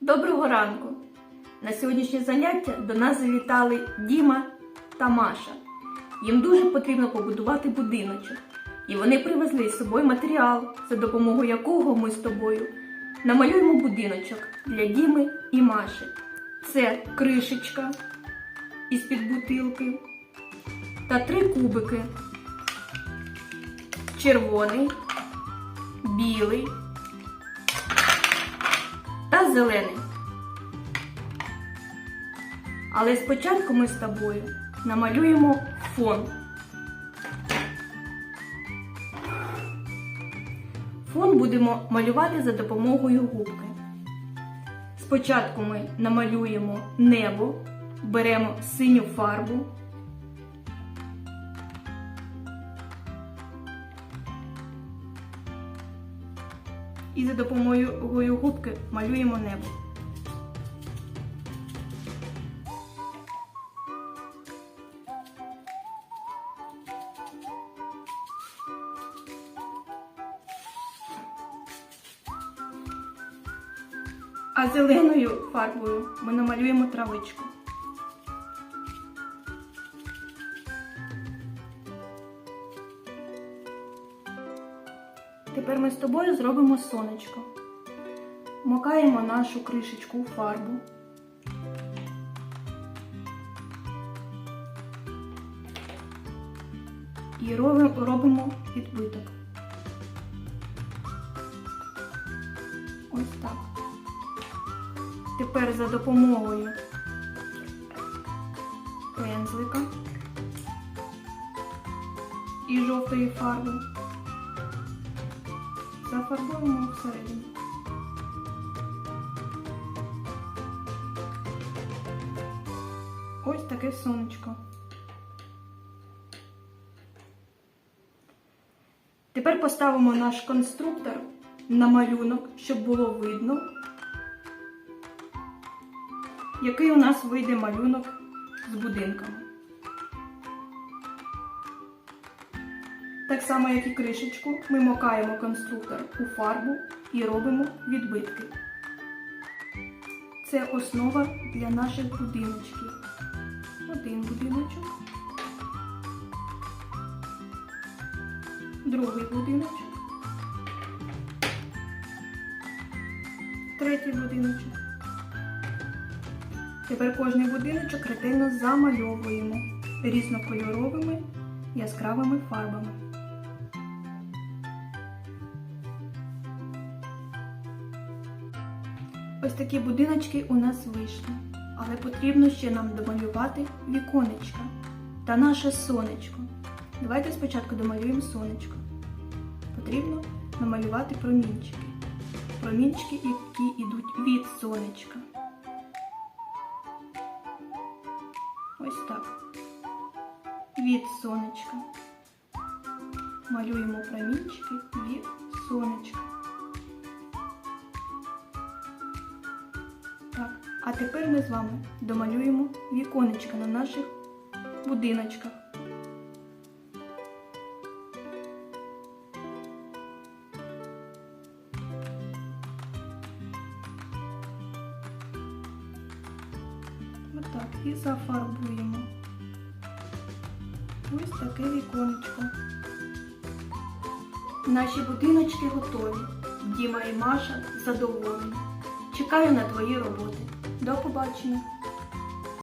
Доброго ранку! На сьогоднішнє заняття до нас завітали Діма та Маша. Їм дуже потрібно побудувати будиночок. І вони привезли з собою матеріал, за допомогою якого ми з тобою намалюємо будиночок для Діми і Маші. Це кришечка із-під бутилки та три кубики. Червоний, білий зелений. Але спочатку ми з тобою намалюємо фон. Фон будемо малювати за допомогою губки. Спочатку ми намалюємо небо, беремо синю фарбу. І за допомогою губки малюємо небо. А зеленою фарбою ми намалюємо травичку. Тепер ми з тобою зробимо сонечко. Макаємо нашу кришечку у фарбу. І робимо, відбиток. Ось так. Тепер за допомогою пензлика і жовтої фарби зафарбуємо всередину. Ось таке сонечко. Тепер поставимо наш конструктор на малюнок, щоб було видно, який у нас вийде малюнок з будинками. Так само, як і кришечку, ми макаємо конструктор у фарбу і робимо відбитки. Це основа для наших будиночків. Один будиночок, другий будиночок, третій будиночок. Тепер кожний будиночок ретельно замальовуємо різнокольоровими яскравими фарбами. Ось такі будиночки у нас вийшли, але потрібно ще нам домалювати віконечка та наше сонечко. Давайте спочатку домалюємо сонечко. Потрібно намалювати промінчики. Промінчики, які йдуть від сонечка. Ось так. Від сонечка. Малюємо промінчики тепер ми з вами домалюємо віконечка на наших будиночках. Отак, і зафарбуємо. Ось таке віконечко. Наші будиночки готові. Діма і Маша задоволені. Чекаю на твої роботи. До побачення!